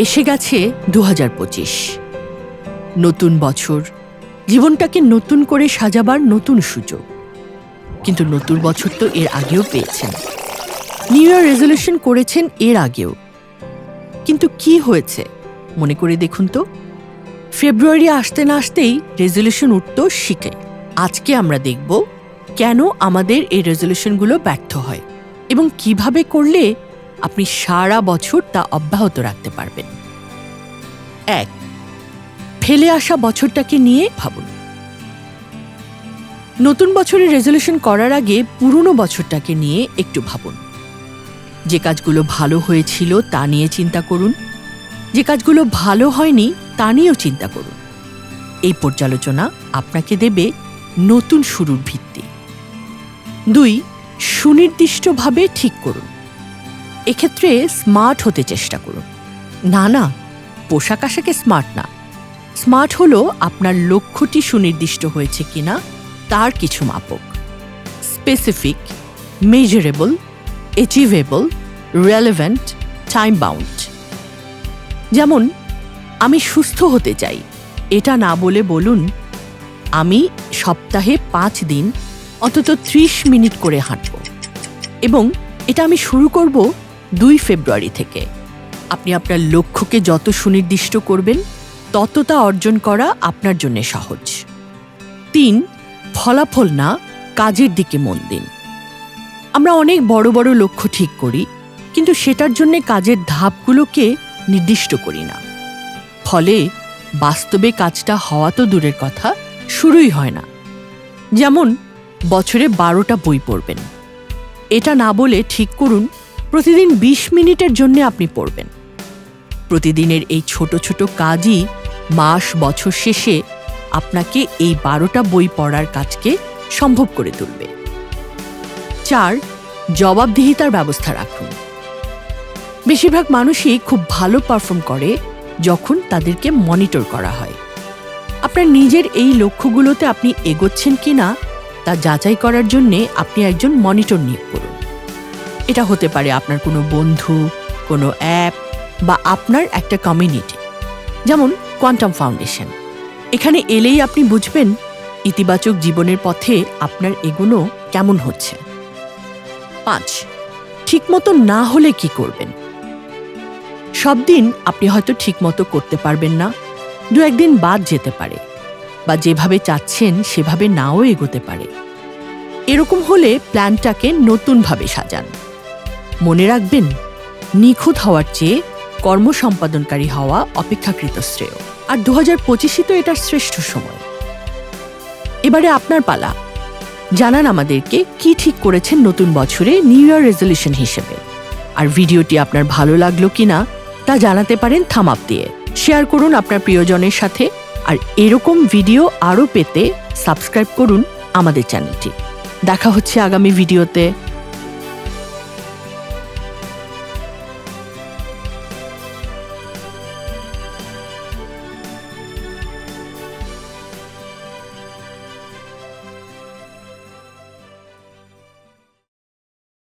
এসে গেছে দু হাজার পঁচিশ। নতুন বছর। জীবনটাকে নতুন করে সাজাবার নতুন সুযোগ। কিন্তু নতুন বছর তো এর আগেও পেয়েছেন। নিউ ইয়ার রেজলিউশন করেছেন এর আগেও। কিন্তু কি হয়েছে? মনে করে দেখুন তো। ফেব্রুয়ারি আসতে না আসতেই রেজলিউশন উঠত শিখে। আজকে আমরা দেখব কেন আমাদের এই রেজলিউশনগুলো ব্যর্থ হয় এবং কীভাবে করলে আপনি সারা বছর তা অব্যাহত রাখতে পারবেন। এক, ফেলে আসা বছরটাকে নিয়ে ভাবুন। নতুন বছরের রেজলিউশন করার আগে পুরনো বছরটাকে নিয়ে একটু ভাবুন। যে কাজগুলো ভালো হয়েছিল তা নিয়ে চিন্তা করুন। যে কাজগুলো ভালো হয়নি তা নিয়েও চিন্তা করুন। এই পর্যালোচনা আপনাকে দেবে নতুন শুরুর ভিত্তি। দুই, সুনির্দিষ্টভাবে ঠিক করুন। এক্ষেত্রে স্মার্ট হতে চেষ্টা করুন। না না, পোশাক আশাকে স্মার্ট না। স্মার্ট হলো আপনার লক্ষ্যটি সুনির্দিষ্ট হয়েছে কিনা তার কিছু মাপক। Specific, measurable achievable relevant time bound যেমন, আমি সুস্থ হতে চাই। এটা না বলে বলুন, আমি সপ্তাহে পাঁচ দিন, অন্তত ত্রিশ মিনিট করে হাঁটব। এবং এটা আমি শুরু করব দুই ফেব্রুয়ারি থেকে। আপনি আপনার লক্ষ্যকে যত সুনির্দিষ্ট করবেন, তত তা অর্জন করা আপনার জন্য সহজ। তিন, ফলাফল না, কাজের দিকে মন দিন। আমরা অনেক বড় বড় লক্ষ্য ঠিক করি, কিন্তু সেটার জন্য কাজের ধাপগুলোকে নির্দিষ্ট করি না। ফলে বাস্তবে কাজটা হওয়া তো দূরের কথা, শুরুই হয় না। যেমন, বছরে বারোটা বই পড়বেন। এটা না বলে ঠিক করুন প্রতিদিন ২০ মিনিটের জন্য আপনি পড়বেন। প্রতিদিনের এই ছোট ছোট কাজই মাস বছর শেষে আপনাকে এই বারোটা বই পড়ার কাজকে সম্ভব করে তুলবে। চার, জবাবদিহিতার ব্যবস্থা রাখুন। বেশিরভাগ মানুষই খুব ভালো পারফর্ম করে যখন তাদেরকে মনিটর করা হয়। আপনার নিজের এই লক্ষ্যগুলোতে আপনি এগোচ্ছেন কি না তা যাচাই করার জন্যে আপনি একজন মনিটর নিয়োগ করুন। এটা হতে পারে আপনার কোনো বন্ধু, কোনো অ্যাপ বা আপনার একটা কমিউনিটি যেমন কোয়ান্টাম ফাউন্ডেশন এখানে এলেই আপনি বুঝবেন ইতিবাচক জীবনের পথে আপনার এগুলো কেমন হচ্ছে। পাঁচ, ঠিকমতো না হলে কি করবেন? সব দিন আপনি হয়তো ঠিকমতো করতে পারবেন না, দু একদিন বাদ যেতে পারে বা যেভাবে চাচ্ছেন সেভাবে নাও এগোতে পারে। এরকম হলে প্ল্যানটাকে নতুনভাবে সাজান। মনে রাখবেন, নিখুঁত হওয়ার চেয়ে কর্ম সম্পাদনকারী হওয়া অপেক্ষাকৃত শ্রেয়। আর দু হাজার পঁচিশই তো এটার শ্রেষ্ঠ সময়। এবারে আপনার পালা। জানান আমাদেরকে কি ঠিক করেছেন নতুন বছরে নিউ ইয়ার রেজলিউশন হিসেবে। আর ভিডিওটি আপনার ভালো লাগল কিনা, তা জানাতে পারেন থামাপ দিয়ে। শেয়ার করুন আপনার প্রিয়জনের সাথে। আর এরকম ভিডিও আরও পেতে সাবস্ক্রাইব করুন আমাদের চ্যানেলটি। দেখা হচ্ছে আগামী ভিডিওতে।